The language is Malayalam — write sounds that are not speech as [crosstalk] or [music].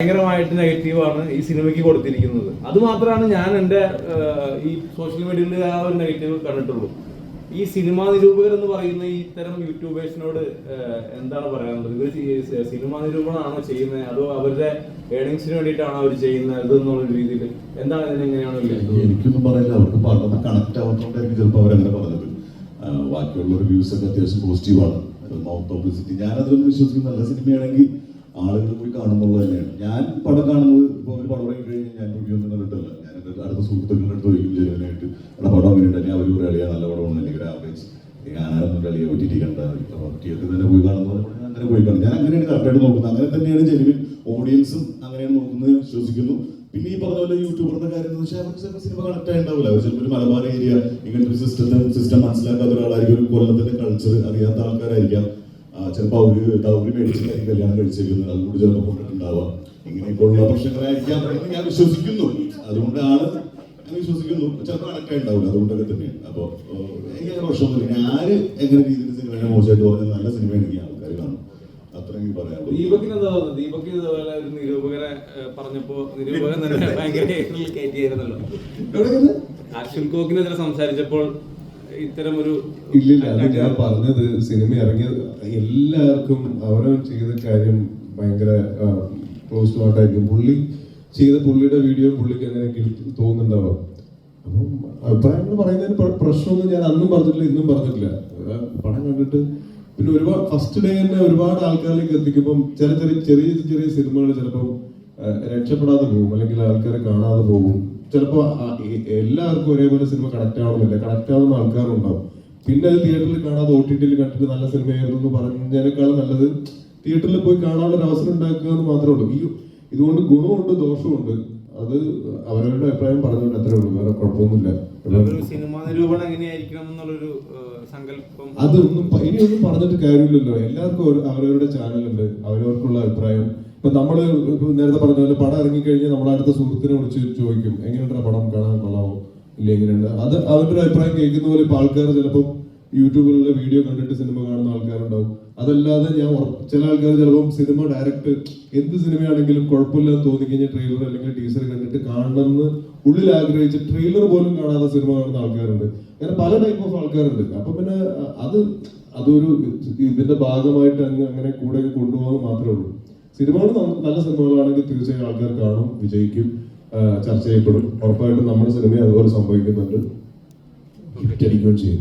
ഭയങ്കരമായിട്ട് നെഗറ്റീവാണ് ഈ സിനിമയ്ക്ക് കൊടുത്തിരിക്കുന്നത്. അത് മാത്രമാണ് ഞാൻ എന്റെ ഈ സോഷ്യൽ മീഡിയയിൽ ആ ഒരു നെഗറ്റീവ് കണ്ടിട്ടുള്ളൂ. ഈ സിനിമാ നിരൂപകർ എന്ന് പറയുന്ന ഈ ഇത്തരം യൂട്യൂബേഴ്സിനോട് എന്താണ് പറയാനുള്ളത്? ഇവർ സിനിമാ നിരൂപണമാണോ ചെയ്യുന്നത്? അതോ അവരുടെ ഏണിങ്സിന് വേണ്ടിയിട്ടാണോ അവർ ചെയ്യുന്നത് എന്നുള്ള രീതിയിൽ? എന്താണ് ഇതിന് എങ്ങനെയാണോ വിലയിരുത്തുന്നത്? എനിക്കൊന്നും പറയില്ല. അവർക്ക് പറഞ്ഞത് കണക്ട് ആവുന്നതുകൊണ്ടായിരിക്കും ചിലപ്പോൾ അവരങ്ങനെ പറഞ്ഞത്. ബാക്കിയുള്ള റിവ്യൂസ് ഒക്കെ അത്യാവശ്യം പോസിറ്റീവാണ് മൗത്ത് പബ്ലിസിറ്റി ഞാനതൊന്നും വിശ്വസിക്കുന്ന നല്ല സിനിമയാണെങ്കിൽ ആളുകൾ പോയി കാണുന്നുള്ളത് തന്നെയാണ്. ഞാൻ പടം കാണുന്നത് ഇപ്പോൾ ഒരു പടം ഇറങ്ങി കഴിഞ്ഞാൽ ഞാൻ റിവ്യൂ ഒന്നും കണ്ടിട്ടില്ല. ഞാൻ അടുത്ത സുഹൃത്തുക്കളുടെ അടുത്ത് ചോദിക്കും ജനുവനായിട്ട് എടാ പടം അങ്ങനെ അവർ ഒരു അളിയാ നല്ല പടമാണ് അല്ലെങ്കിൽ ആവറേജ് ഞാനൊന്നും അളിയ ഒ ടി ടി കണ്ട തിയേറ്ററിൽ തന്നെ പോയി കാണുന്നത്. അങ്ങനെ പോയി കാണും. ഞാൻ അങ്ങനെയാണ് കറക്റ്റായിട്ട് നോക്കുന്നത്. അങ്ങനെ തന്നെയാണ് ജനുവിൻ ഓഡിയൻസും അങ്ങനെയാണ് നോക്കുന്നത് വിശ്വസിക്കുന്നു. പിന്നെ ഈ പറഞ്ഞ പോലെ യൂട്യൂബറിന്റെ കാര്യം എന്ന് വെച്ചാൽ അവർക്ക് ചിലപ്പോൾ സിനിമ കണക്ട് ആയിട്ടുണ്ടാവില്ല അവർ ചിലപ്പോൾ ഒരു മലബാർ ഏരിയ ഇങ്ങനത്തെ ഒരു സിസ്റ്റത്തെ സിസ്റ്റം മനസ്സിലാക്കാത്ത ഒരാളായിരിക്കും. ഒരു കൊല്ലത്തിന്റെ കൾച്ചർ അറിയാത്ത ആൾക്കാരായിരിക്കാം. ചിലപ്പോൾ അവർ ഡൗറി മേടിച്ചിട്ടായിരിക്കും കല്യാണം കഴിച്ചേക്കുന്നത് അതുകൊണ്ട് ചിലപ്പോൾ കൊണ്ടിട്ടുണ്ടാവാം ഇങ്ങനെയൊക്കെയുള്ള പ്രശ്നങ്ങളായിരിക്കാം എന്ന് ഞാൻ വിശ്വസിക്കുന്നു. അതുകൊണ്ടാണ് ഞാൻ വിശ്വസിക്കുന്നു. ചിലപ്പോൾ അടക്കം ഉണ്ടാവില്ല അതുകൊണ്ടൊക്കെ തന്നെയാണ് അപ്പോൾ എനിക്ക് പ്രശ്നമൊന്നുമില്ല. ഞാൻ ആര് എങ്ങനെ രീതിയിൽ സിനിമയെ മോശമായിട്ട് പറഞ്ഞത് നല്ല സിനിമയാണ് ആൾക്കാർ കാണും അത്രയും പറയാനുള്ളൂ. എന്താ ഇതുപോലെ ഒരു നിരൂപകരെ ഏഹ്, പറഞ്ഞപ്പോ നിരൂപകൻ തന്നെ ഭയങ്കര [laughs] കയറ്റിയായിരുന്നല്ലോ. അശ്വിൻ കോക്കിനെതിരെ സംസാരിച്ചപ്പോൾ ഇത്തരം ഒരു ഇല്ലില്ല അത് ഞാൻ പറഞ്ഞത് സിനിമ ഇറങ്ങിയ എല്ലാവർക്കും അവരവൻ ചെയ്ത കാര്യം ഭയങ്കര ക്ലോസ് ടു ഹാർട്ടായിരിക്കും പുള്ളി ചെയ്ത പുള്ളിയുടെ വീഡിയോ പുള്ളിക്ക് എങ്ങനെയെങ്കിലും തോന്നുന്നുണ്ടാവാം. അപ്പം അഭിപ്രായങ്ങൾ പറയുന്നതിന് പ്ര- പ്രശ്നമൊന്നും ഞാൻ അന്നും പറഞ്ഞിട്ടില്ല ഇന്നും പറഞ്ഞിട്ടില്ല. പടം കണ്ടിട്ട് പിന്നെ ഒരുപാട് ഫസ്റ്റ് ഡേ തന്നെ ഒരുപാട് ആൾക്കാരിലേക്ക് എത്തിക്കുമ്പം ചില ചെറിയ ചെറിയ ചെറിയ സിനിമകൾ ചിലപ്പം രക്ഷപ്പെടാതെ പോകും. അല്ലെങ്കിൽ ആൾക്കാരെ കാണാതെ പോകും. ചിലപ്പോൾ എല്ലാവർക്കും ഒരേപോലെ സിനിമ കണക്ട് ആവണമെന്നില്ല കണക്ട് ആവുന്ന ആൾക്കാരുണ്ടാവും. പിന്നെ അത് തിയേറ്ററിൽ കാണാതെ ഒ ടി ടിയിൽ കണ്ടിട്ട് നല്ല സിനിമയായിരുന്നു എന്ന് പറഞ്ഞതിനേക്കാളും നല്ലത് തിയേറ്ററിൽ പോയി കാണാനുള്ള ഒരു അവസരം ഉണ്ടാക്കുക എന്ന് മാത്രമേ ഉള്ളൂ. ഈ ഇതുകൊണ്ട് ഗുണമുണ്ട് ദോഷമുണ്ട്. അത് അവരവരുടെ അഭിപ്രായം പറഞ്ഞുകൊണ്ട് അത്രേ ഉള്ളൂ. വേറെ കുഴപ്പമൊന്നുമില്ല. സിനിമാ അതൊന്നും ഇനിയൊന്നും പറഞ്ഞിട്ട് കാര്യമില്ലല്ലോ. എല്ലാവർക്കും അവരവരുടെ ചാനലുണ്ട് അവരവർക്കുള്ള അഭിപ്രായം. ഇപ്പൊ നമ്മൾ നേരത്തെ പറഞ്ഞ പോലെ പടം ഇറങ്ങിക്കഴിഞ്ഞാൽ നമ്മളെ അടുത്ത സുഹൃത്തിനെ വിളിച്ച് ചോദിക്കും എങ്ങനെയുണ്ട് പടം? കാണാൻ കൊള്ളാമോ ഇല്ല? എങ്ങനെയുണ്ട്? അത് അവരുടെ അഭിപ്രായം കേൾക്കുന്ന പോലെ ഇപ്പൊ ആൾക്കാർ ചിലപ്പോൾ യൂട്യൂബിലുള്ള വീഡിയോ കണ്ടിട്ട് സിനിമ കാണുന്ന ആൾക്കാരുണ്ടാവും. അതല്ലാതെ ഞാൻ ചില ആൾക്കാർ ചിലപ്പം സിനിമ ഡയറക്റ്റ് എന്ത് സിനിമയാണെങ്കിലും കുഴപ്പമില്ലെന്ന് തോന്നിക്കഴിഞ്ഞാൽ ട്രെയിലർ അല്ലെങ്കിൽ ടീസർ കണ്ടിട്ട് കാണണമെന്ന് ഉള്ളിൽ ആഗ്രഹിച്ച് ട്രെയിലർ പോലും കാണാതെ സിനിമ കാണുന്ന ആൾക്കാരുണ്ട്. അങ്ങനെ പല ടൈപ്പ് ഓഫ് ആൾക്കാരുണ്ട്. അപ്പൊ പിന്നെ അത് അതൊരു ഇതിന്റെ ഭാഗമായിട്ട് അങ്ങ് അങ്ങനെ കൂടെ കൊണ്ടുപോകാൻ മാത്രമേ ഉള്ളൂ. സിനിമകൾ നല്ല സിനിമകളാണെങ്കിൽ തീർച്ചയായും ആൾക്കാർ കാണും വിജയിക്കും ചർച്ച ചെയ്യപ്പെടും. ഉറപ്പായിട്ടും നമ്മുടെ സിനിമയെ അതുപോലെ സംഭവിക്കുന്നുണ്ട്. ഹിറ്റ് അടിക്കുകയും ചെയ്യും.